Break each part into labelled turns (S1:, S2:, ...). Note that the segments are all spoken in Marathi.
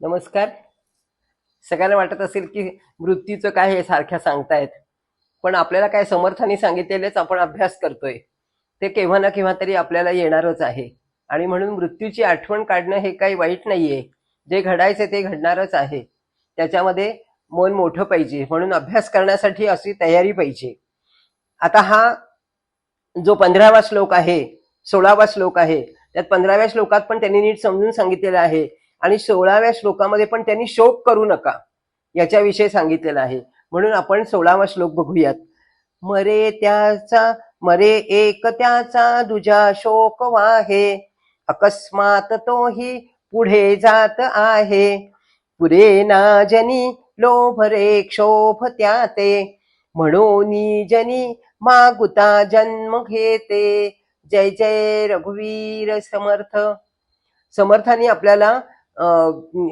S1: नमस्कार. सगळ्यांना वाटत असेल की मृत्यूचं काय हे सारख्या सांगतायत पण आपल्याला काय समर्थाने सांगितलेलेच आपण अभ्यास करतोय. ते केव्हा ना केव्हा तरी आपल्याला येणारच आहे. आणि म्हणून मृत्यूची आठवण काढणं हे काही वाईट नाहीये. जे घडायचे ते घडणारच आहे. त्याच्यामध्ये मन मोठं पाहिजे. म्हणून अभ्यास करण्यासाठी अशी तयारी पाहिजे. आता हा जो पंधरावा श्लोक आहे सोळावा श्लोक आहे त्यात पंधराव्या श्लोकात पण त्यांनी नीट समजून सांगितलेलं आहे आणि सोळाव्या श्लोकामध्ये पण त्यांनी शोक करू नका. याच्याविषयी सांगितलेलं आहे. म्हणून आपण सोळावा श्लोक बघूयात. मरे त्याचा मरे एक त्याचा दुजा शोक वाहे. अकस्मात तोही पुढे जात आहे. पुरे ना जनी लोभ रे क्षोभ त्याते. म्हणून जनी मागुता जन्म घेते. जय जय रघुवीर समर्थ. समर्थांनी आपल्याला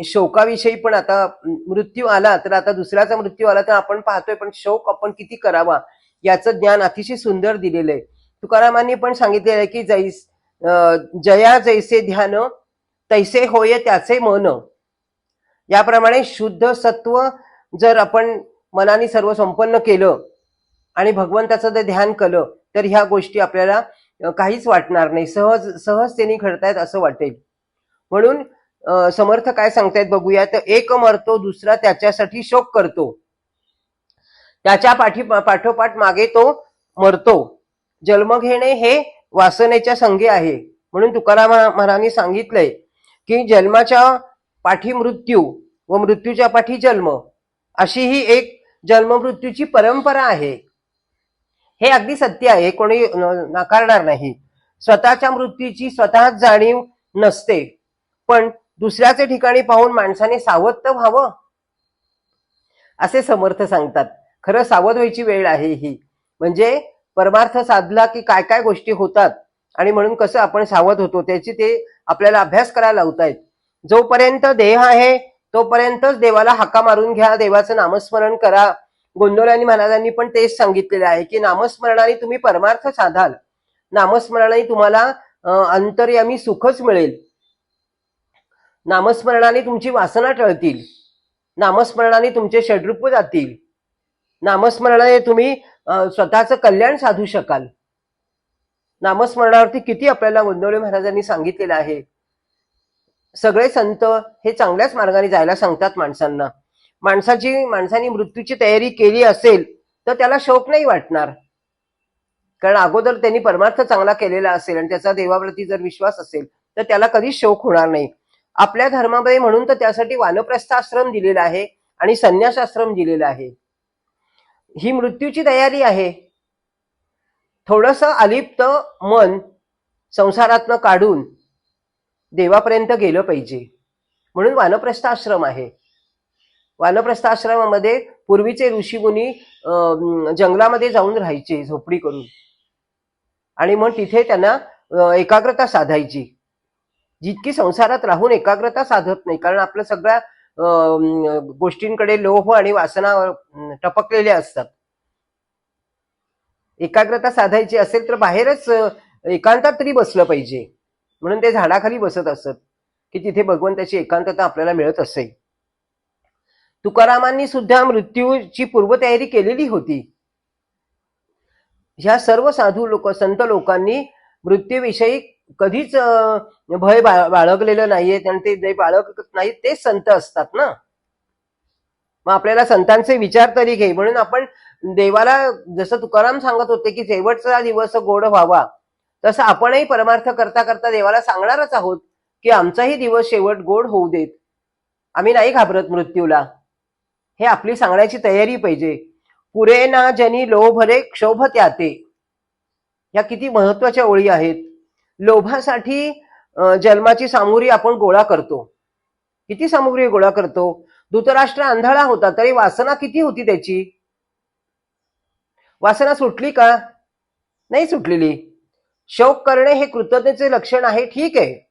S1: शोकाविषयी पण आता मृत्यू आला तर आता दुसऱ्याचा मृत्यू आला तर आपण पाहतोय पण शोक आपण किती करावा याचं ज्ञान अतिशय सुंदर दिलेलं आहे. तुकारामांनी पण सांगितलेलं आहे की जैस जया जैसे ध्यान तैसे होय त्याचे मन. याप्रमाणे शुद्ध सत्व जर आपण मनाने सर्व संपन्न केलं आणि भगवंताचं जर ध्यान केलं तर ह्या गोष्टी आपल्याला काहीच वाटणार नाही. सहज सहजतेने घडतायत असं वाटेल. म्हणून समर्थ काय सांगतायत बघूया. तर एक मरतो दुसरा त्याच्यासाठी शोक करतो. त्याच्या पाठी पाठोपाठ मागे तो मरतो. जन्म घेणे हे वासनेच्या संगे आहे. म्हणून तुकाराम महाराजांनी सांगितलंय की जन्माच्या पाठी मृत्यू व मृत्यूच्या पाठी जन्म अशी ही एक जन्ममृत्यूची परंपरा आहे. हे अगदी सत्य आहे. कोणी नाकारणार नाही. स्वतःच्या मृत्यूची स्वतःच जाणीव नसते. पण दुसऱ्याचे ठिकाणी पाहून माणसाने सावध तर व्हावं. असे समर्थ सांगतात. खरं सावध व्हायची वेळ आहे ही. म्हणजे परमार्थ साधला की काय काय गोष्टी होतात आणि म्हणून कसं आपण सावध होतो त्याची ते आपल्याला अभ्यास करायला लावतायत. जोपर्यंत देह आहे तोपर्यंतच देवाला हाका मारून घ्या देवाचं नामस्मरण करा. गोंदवलानी महाराजांनी पण तेच सांगितलेलं आहे की नामस्मरणाने तुम्ही परमार्थ साधाल. नामस्मरणाने तुम्हाला अंतर्यामी सुखच मिळेल. नामस्मरणाने तुमची वासना टळतील. नामस्मरणाने तुमचे षड्रूप जातील. नामस्मरणाने तुम्ही स्वतःचं कल्याण साधू शकाल. नामस्मरणावरती किती आपल्याला गोंदवले महाराजांनी सांगितलेलं आहे. सगळे संत हे चांगल्याच मार्गाने जायला सांगतात माणसांना. माणसाची माणसाने मृत्यूची तयारी केली असेल तर त्याला शोक नाही वाटणार. कारण अगोदर त्यांनी परमार्थ चांगला केलेला असेल आणि त्याचा देवाप्रती जर विश्वास असेल तर त्याला कधीच शोक होणार नाही. आपल्या धर्मामध्ये म्हणून तर त्यासाठी वानप्रस्थ आश्रम दिलेला आहे आणि संन्यास आश्रम दिलेला आहे. ही मृत्यूची तयारी आहे. थोडस अलिप्त मन संसारातनं काढून देवापर्यंत गेलं पाहिजे. म्हणून वानप्रस्थ आश्रम आहे. वानप्रस्थ आश्रमामध्ये पूर्वीचे ऋषीमुनी जंगलामध्ये जाऊन राहायचे झोपडी करून आणि मग तिथे त्यांना एकाग्रता साधायची. जितकी संसारात राहून एकाग्रता साधत नाही कारण आपल्या सगळ्या गोष्टींकडे लोभ आणि वासना टपकलेले असतात. एकाग्रता साधायची असेल तर बाहेरच एकांतात तरी बसलं पाहिजे. म्हणून ते झाडाखाली बसत असत की तिथे भगवंताची एकांतता आपल्याला मिळत असे तुकारामांनी सुद्धा मृत्यूची पूर्वतयारी केलेली होती. ह्या सर्व साधू लोक संत लोकांनी मृत्यूविषयी कधीच भय बाळगलेलं नाहीये आणि ते जे बाळगत नाहीत तेच संत असतात ना. मग आपल्याला संतांचे विचार तरी घे. म्हणून आपण देवाला जसं तुकाराम सांगत होते की शेवटचा दिवस गोड व्हावा तसं आपणही परमार्थ करता करता देवाला सांगणारच आहोत की आमचाही दिवस शेवट गोड होऊ देत. आम्ही नाही घाबरत मृत्यूला. हे आपली सांगण्याची तयारी पाहिजे. पुरे ना जनी लोभरे क्षोभ त्याते या किती महत्त्वाच्या ओळी आहेत. लोभासाठी जन्माची सामुग्री आपण गोळा करतो. किती सामुग्री गोळा करतो? धृतराष्ट्र आंधळा होता तरी वासना किती होती त्याची? वासना सुटली का? नाही सुटलेली. शोक करणे हे कृतज्ञतेचे लक्षण आहे ठीक आहे.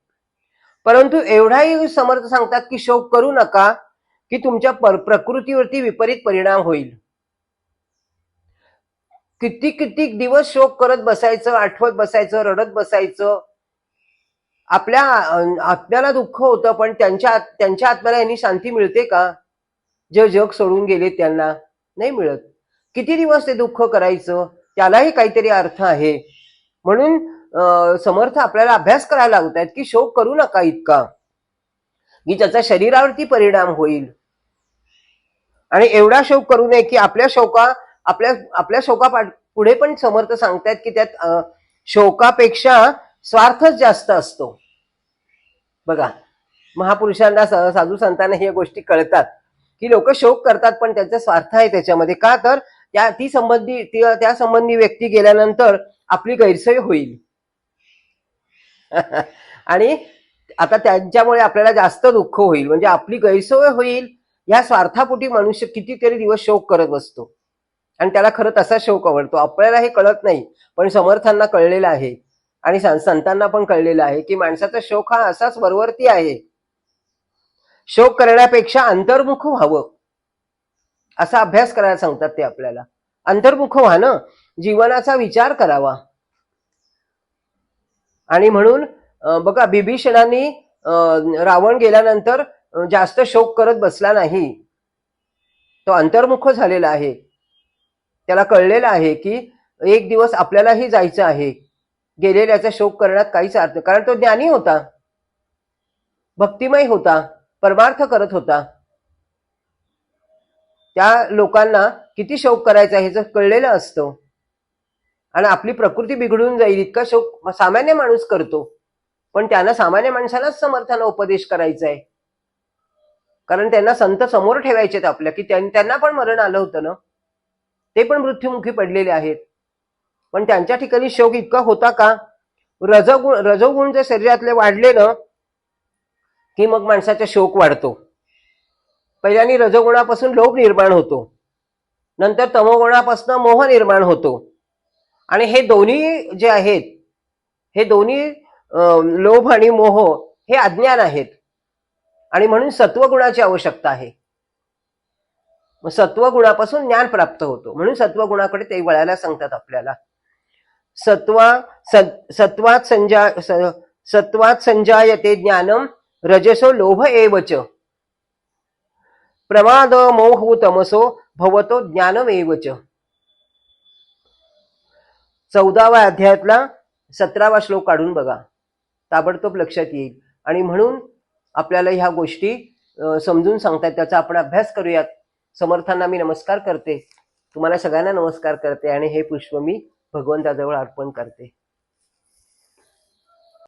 S1: परंतु एवढाही समर्थ सांगतात की शोक करू नका की तुमच्या पर- प्रकृतीवरती विपरीत परिणाम होईल. किती किती दिवस शोक करत बसायचं आठवत बसायचं रडत बसायचं. आपल्या आत्म्याला दुःख होतं पण त्यांच्या त्यांच्या आत्म्याला यांनी शांती मिळते का? जे जग सोडून गेले त्यांना नाही मिळत. किती दिवस ते दुःख करायचं? त्यालाही काहीतरी अर्थ आहे. म्हणून समर्थ आपल्याला अभ्यास करायला लागतात की शोक करू नका इतका. की त्याचा शरीरावरती परिणाम होईल. आणि एवढा शोक करू नये की आपल्या शोका आपल्या आपल्या शोका पुढे पण समर्थ सांगतायत की त्यात शोकापेक्षा स्वार्थच जास्त असतो. बघा महापुरुषांना साधू संतांना ह्या गोष्टी कळतात की लोक शोक करतात पण त्यांचा स्वार्थ आहे त्याच्यामध्ये. का तर त्या ती संबंधी ती- त्या संबंधी व्यक्ती गेल्यानंतर आपली गैरसोय होईल. आणि आता त्यांच्यामुळे आपल्याला जास्त दुःख होईल. म्हणजे आपली गैरसोय होईल या स्वार्थापोटी मनुष्य कितीतरी दिवस शोक करत बसतो. आणि त्याला खरं तसा शोक आवडतो. आपल्याला हे कळत नाही पण समर्थांना कळलेलं आहे. आणि संतांना पण कळलेलं आहे की माणसाचा शोक हा असाच वरवरती आहे. शोक करण्यापेक्षा अंतर्मुख व्हावं. असा अभ्यास करायला सांगतात ते आपल्याला. अंतर्मुख व्हा ना जीवनाचा विचार करावा. आणि म्हणून बघा बिभीषणांनी रावण गेल्यानंतर जास्त शोक करत बसला नाही. तो अंतर्मुख झालेला आहे. त्याला कळलेलं आहे की एक दिवस आपल्यालाही जायचं आहे. गेलेल्याचा शोक करण्यात काहीच अर्थ कारण तो ज्ञानी होता. भक्तिमय होता परमार्थ करत होता. त्या लोकांना किती शोक करायचा हे जर कळलेलं असतं. आणि आपली प्रकृती बिघडून जाईल इतका शोक सामान्य माणूस करतो. पण त्यांना सामान्य माणसालाच समर्थांना उपदेश करायचा आहे. कारण त्यांना संत समोर ठेवायचे आपल्या की त्यांना पण मरण आलं होतं ना. ते पण मृत्युमुखी पडलेले आहेत. पण त्यांच्या ठिकाणी शोक इतका होता का? रजगुण रजोगुण जर शरीरातले वाढले ना की मग माणसाचा शोक वाढतो. पहिल्याने रजोगुणापासून लोभ निर्माण होतो. नंतर तमोगुणापासून मोह निर्माण होतो. आणि हे दोन्ही जे आहेत हे दोन्ही लोभ आणि मोह हे अज्ञान आहेत. आणि म्हणून सत्वगुणाची आवश्यकता आहे. मग सत्वगुणापासून ज्ञान प्राप्त होतो. म्हणून सत्वगुणाकडे ते वळायला सांगतात आपल्याला. सत्वा सत्वात संजा स- सत्वात संजायते ज्ञानम रजसो लोभ एवच. प्रमाद मोह तमसो भवतो ज्ञानमेवच चौदाव्या अध्यायातला सतरावा श्लोक काढून बघा. ताबडतोब लक्षात येईल. आणि म्हणून आपल्याला ह्या गोष्टी समजून सांगतात त्याचा आपण अभ्यास करूयात. समर्थांना मी नमस्कार करते. तुम्हाला सगळ्यांना नमस्कार करते आणि हे पुष्प मी भगवंताजवळ अर्पण करते.